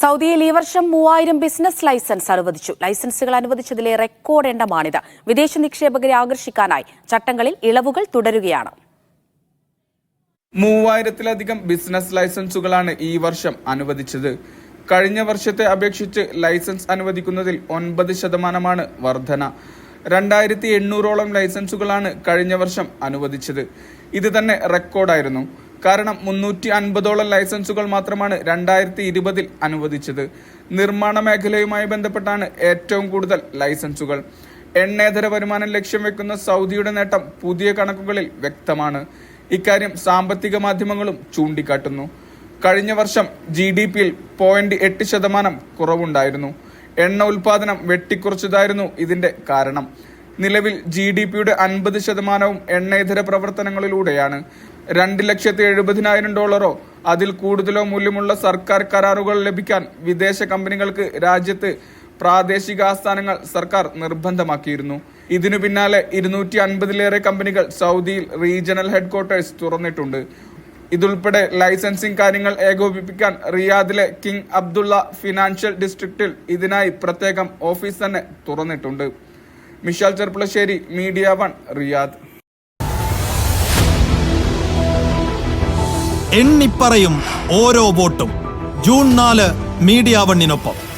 സൗദിയിൽ ഈ വർഷം മൂവായിരം ബിസിനസ് ലൈസൻസ് അനുവദിച്ചു. ലൈസൻസുകൾ അനുവദിച്ചതിലെ റെക്കോർഡ് എണ്ണമാണിത്. വിദേശ നിക്ഷേപകരെ ആകർഷിക്കാനായി ചട്ടങ്ങളിൽ ഇളവുകൾ തുടരുകയാണ്. മൂവായിരത്തിലധികം ബിസിനസ് ലൈസൻസുകളാണ് ഈ വർഷം അനുവദിച്ചത്. കഴിഞ്ഞ വർഷത്തെ അപേക്ഷിച്ച് ലൈസൻസ് അനുവദിക്കുന്നതിൽ ഒൻപത് ശതമാനമാണ് വർധന. രണ്ടായിരത്തി എണ്ണൂറോളം ലൈസൻസുകളാണ് കഴിഞ്ഞ വർഷം അനുവദിച്ചത്. ഇത് തന്നെ റെക്കോർഡായിരുന്നു. കാരണം മുന്നൂറ്റി അൻപതോളം ലൈസൻസുകൾ മാത്രമാണ് രണ്ടായിരത്തി ഇരുപതിൽ അനുവദിച്ചത്. നിർമ്മാണ മേഖലയുമായി ബന്ധപ്പെട്ടാണ് ഏറ്റവും കൂടുതൽ ലൈസൻസുകൾ. എണ്ണേതര വരുമാനം ലക്ഷ്യം വെക്കുന്ന സൗദിയുടെ നേട്ടം പുതിയ കണക്കുകളിൽ വ്യക്തമാണ്. ഇക്കാര്യം സാമ്പത്തിക മാധ്യമങ്ങളും ചൂണ്ടിക്കാട്ടുന്നു. കഴിഞ്ഞ വർഷം ജി ഡി പിയിൽ പോയിന്റ് എട്ട് ശതമാനം കുറവുണ്ടായിരുന്നു. എണ്ണ ഉൽപാദനം വെട്ടിക്കുറച്ചതായിരുന്നു ഇതിന്റെ കാരണം. നിലവിൽ ജി ഡി പിയുടെ അൻപത് ശതമാനവും എണ്ണേതര പ്രവർത്തനങ്ങളിലൂടെയാണ്. രണ്ട് ലക്ഷത്തി എഴുപതിനായിരം ഡോളറോ അതിൽ കൂടുതലോ മൂല്യമുള്ള സർക്കാർ കരാറുകൾ ലഭിക്കാൻ വിദേശ കമ്പനികൾക്ക് രാജ്യത്ത് പ്രാദേശിക ആസ്ഥാനങ്ങൾ സർക്കാർ നിർബന്ധമാക്കിയിരുന്നു. ഇതിനു പിന്നാലെ ഇരുന്നൂറ്റി അൻപതിലേറെ കമ്പനികൾ സൗദിയിൽ റീജിയണൽ ഹെഡ്ക്വാർട്ടേഴ്സ് തുറന്നിട്ടുണ്ട്. ഇതുൾപ്പെടെ ലൈസൻസിംഗ് കാര്യങ്ങൾ ഏകോപിപ്പിക്കാൻ റിയാദിലെ കിങ് അബ്ദുള്ള ഫിനാൻഷ്യൽ ഡിസ്ട്രിക്റ്റിൽ ഇതിനായി പ്രത്യേകം ഓഫീസ് തന്നെ തുറന്നിട്ടുണ്ട്. Mishal Cherpulassery Media One Riyadh. എണ്ണിപ്പറയും ഓരോ വോട്ടും. ജൂൺ നാല് മീഡിയ വണ്ണിനൊപ്പം.